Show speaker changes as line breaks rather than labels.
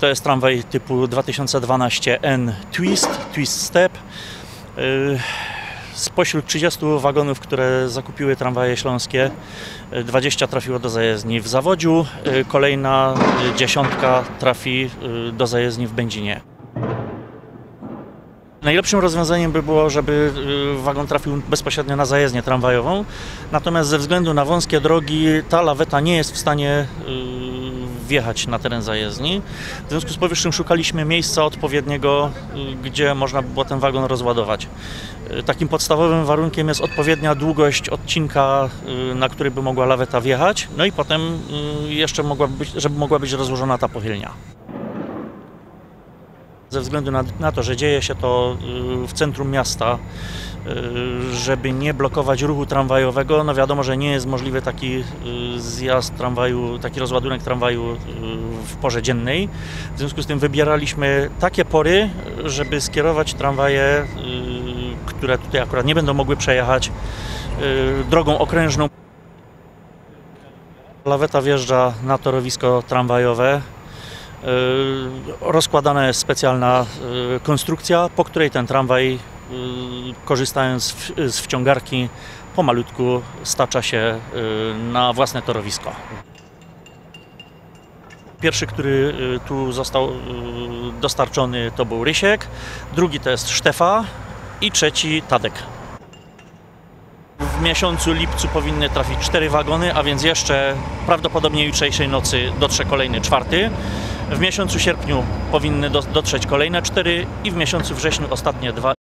To jest tramwaj typu 2012N Twist, Twist Step. Yy, Spośród 30 wagonów, które zakupiły tramwaje śląskie, yy, 20 trafiło do zajezdni w Zawodziu, yy, kolejna dziesiątka trafi do zajezdni w Będzinie. Najlepszym rozwiązaniem by było, żeby y, wagon trafił bezpośrednio na zajezdnię tramwajową, natomiast ze względu na wąskie drogi ta laweta nie jest w stanie y, wjechać na teren zajezdni. W związku z powyższym szukaliśmy miejsca odpowiedniego, y, gdzie można by było ten wagon rozładować. Y, Takim podstawowym warunkiem jest odpowiednia długość odcinka, y, na który by mogła laweta wjechać, no i potem jeszcze mogła być, żeby mogła być rozłożona ta pochylnia. Ze względu na, na to, że dzieje się to y, w centrum miasta, y, żeby nie blokować ruchu tramwajowego, no wiadomo, że nie jest możliwy taki y, zjazd tramwaju, taki rozładunek tramwaju w porze dziennej. W związku z tym wybieraliśmy takie pory, żeby skierować tramwaje, które tutaj akurat nie będą mogły przejechać drogą okrężną. Laweta wjeżdża na torowisko tramwajowe. Y, Rozkładana jest specjalna y, konstrukcja, po której ten tramwaj, y, korzystając z wciągarki, pomalutku stacza się na własne torowisko. Pierwszy, który tu został dostarczony, to był Rysiek, drugi to jest Sztefa i trzeci Tadek. W miesiącu lipcu powinny trafić cztery wagony, a więc jeszcze prawdopodobnie jutrzejszej nocy dotrze kolejny czwarty. W miesiącu sierpniu powinny do, dotrzeć kolejne cztery i w miesiącu wrześniu ostatnie dwa